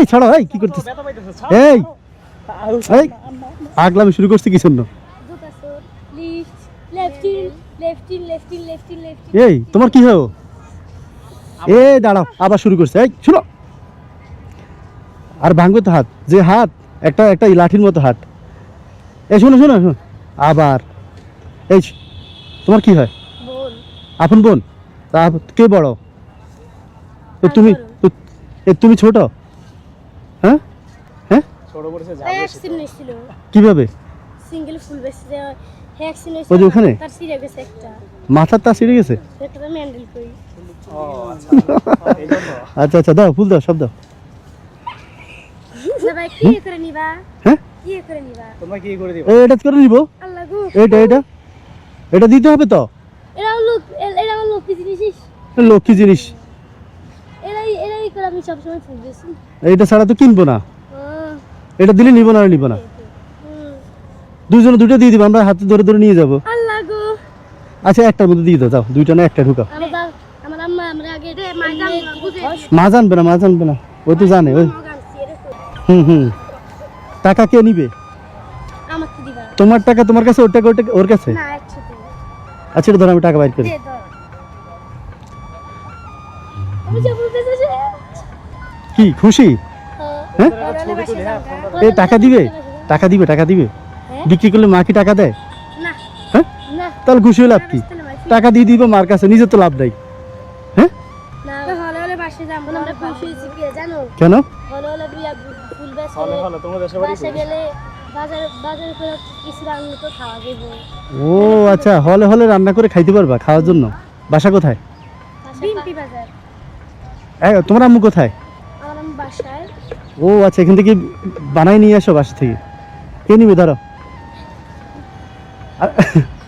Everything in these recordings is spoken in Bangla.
এই, ছাড়ো, এই, কি করতেছ? এই। এই আগলামি শুরু করছি কি জন্য? এই, তোমার কি হয়? এই, দাঁড়াও, আবার শুরু করছে। এই, শুনো। আর ভাঙবে তো হাত, যে হাত, একটা একটা লাঠির মতো হাত। এই, শোনো শোনো শোনো। আবার। এই, তোমার কি হয়? আপন বোন। তা, কে বড়? তুমি তুমি ছোট? হ্যাঁ নিছিল কীভাবে? সিঙ্গেল ফুল বেসে ভ্যাকসিন ওই যে ওখানে? তার সিরে গেছে একটা। মাথার তা ছিঁড়ে গেছে? সেটা মেন্ডেল করি। আচ্ছা আচ্ছা আচ্ছা দাও ফুল দাও সব দাও। কি করে নিবা? হ্যাঁ? কি করে নিবা? তোমরা কি করে দিবা? এই, এটা করে নিব। আল্লাহ গো। এটা এটা। এটা দিতে হবে তো? এরা লোক এরা লোক কি জিনিস লক্ষ্মী জিনিস। এরাই এরাই করে আমি সবসময় ফুল বেশি। এটা ছাড়া তো কিনবো না। এটা দিলে নিব না আর নিব না। দুজনে দুটো দিয়ে দিব আমরা হাতে ধরে ধরে নিয়ে যাব। আচ্ছা একটার মধ্যে দিয়ে দাও দুইটা না একটা ঢুকাও। আমার আম্মা আমরা আগে রে মাইজাম বুঝে মা জানবে না মা জানবে না। ওই তো জানে ওই। হুম হুম। টাকা কে নিবে? তোমার টাকা তোমার কাছে ওর টাকা ওর কাছে? না একসাথে আচ্ছা এটা ধরো আমি টাকা বাইর করি। কি খুশি? হ্যাঁ? এ টাকা দিবে? টাকা দিবে টাকা দিবে? হ্যাঁ? বিক্রি করলে মা কি টাকা দেয়? হ্যাঁ? তাহলে খুশি হয়ে লাভ কি? টাকা দিয়ে দিব মার কাছে নিজের তো লাভ নাই। হ্যাঁ? না। হলে হলে বাসে যাব আমরা খুশি হয়েছি কি জানো? কেন? ও আচ্ছা হলে হলে রান্না করে খাইতে পারবা খাওয়ার জন্য। বাসা কোথায়? তোমার আম্মু কোথায়? আমার বাসায়। ও আচ্ছা এখান থেকে বানাই নিয়ে আসো বাসা থেকে। কে নিবে ধরো?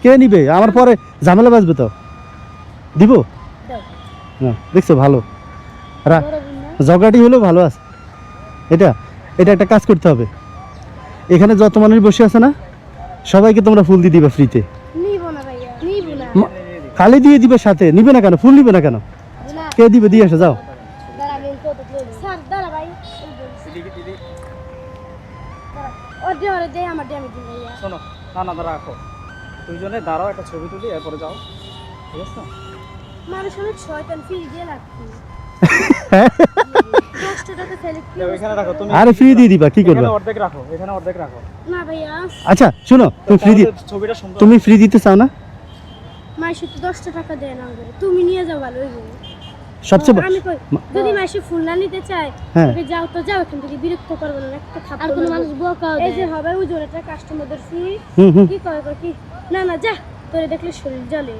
কে নিবে? আমার পরে ঝামেলা বাজবে তো। দিব? না দেখছ ভালো। জগাটি হলেও ভালো আছে। এটা এটা একটা কাজ করতে হবে। এখানে যত মানুষ বসে আছে না সবাইকে তোমরা ফুল দিয়ে দিবে ফ্রিতে খালি দিয়ে দিবে সাথে। নিবে না কেন? ফুল নিবে না কেন? কে দিবে? দিয়ে আসো যাও। ওর দিয়ে ওর দিয়ে আমার দিয়ে আমি দিই ভাইয়া শোনো না না রাখো। দুইজনে দাঁড়াও একটা ছবি তুলি এরপরে যাও। ঠিক আছে? মানুষ অনেক শয়তান ফিরে দিয়ে লাগছে কষ্ট টাকা ফেলে কি যাও, এখানে রাখো তুমি আরে ফ্রি দিয়ে দিবা কি করবা? অর্ধেক রাখো এখানে অর্ধেক রাখো। না ভাইয়া। আচ্ছা শোনো তুমি ফ্রি দি ছবিটা সুন্দর তুমি ফ্রি দিতে চাও না? মাসে তো দশটা টাকা দেয় না আমাদের তুমি নিয়ে যাও ভালো হইবে। সবচেয়ে যদি মাসে ফুল না নিতে চায় হ্যাঁ। তবে যাও তো যাও এখান থেকে বিরক্ত করবে না একটা থাপ্পড় আর কোনো মানুষ বকাও এই যে হবে ওই জোরেটা কাস্টমারদের ফি কি করে কি? না না যা তোরে দেখলে শরীর জ্বলে।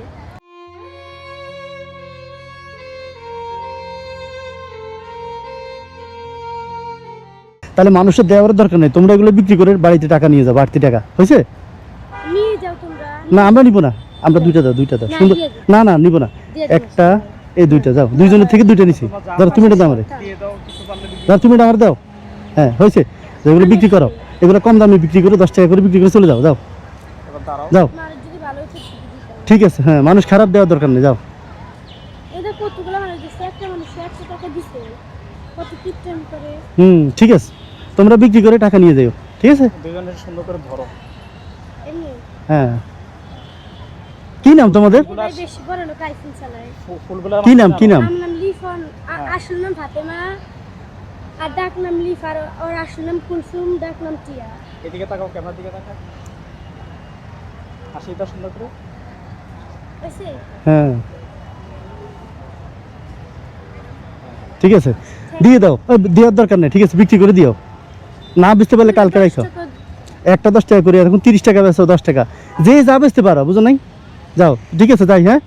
তাহলে মানুষের দেওয়ার দরকার নেই তোমরা এগুলো বিক্রি করে বাড়িতে টাকা নিয়ে যাও বাড়তি টাকা হয়েছে? নিয়ে যাও তোমরা। না আমরা নিব না আমরা দুইটা দাও দুইটা দাও না, সুন্দর না না নিব না। একটা এই দুইটা যাও। দুইজনের থেকে দুইটা নিছি। ধরো তুমি এটা দাও আমারে। দিয়ে দাও কিছু পারলে বিক্রি ধরো তুমি এটা আমার দাও। হ্যাঁ হয়েছে। যেগুলো বিক্রি করো। এগুলো কম দামে বিক্রি করে দশ টাকা করে বিক্রি করে চলে যাও যাও। যাও। ঠিক আছে হ্যাঁ মানুষ খারাপ দেওয়ার দরকার নেই যাও। এদের কতগুলো মানুষ দিচ্ছে একটা মানুষ একশো টাকা দিছে কত কিপটাম করে। হুম ঠিক আছে। তোমরা বিক্রি করে টাকা নিয়ে যাও ঠিক আছে? দুইজনে সুন্দর করে ধরো। এমনি? হ্যাঁ। কি নাম তোমাদের? কি নাম কি নাম? লিফন আসল নাম ফাতেমা আর ডাক নাম লিফ ওর আসল নাম কুলসুম ডাক নাম টিয়া। এদিকে তাকাও ক্যামেরার দিকে তাকাও। হাসিটা সুন্দর করে। হ্যাঁ। ঠিক আছে। দিয়ে দাও। দেওয়ার দরকার নেই ঠিক আছে বিক্রি করে দিও। না বেচতে পারলে কালকে রাখো একটা দশ টাকা করে এখন তিরিশ টাকা বেচো দশ টাকা। যে যা বেচতে পারো বুঝো নাই? যাও ঠিক আছে যাই হ্যাঁ?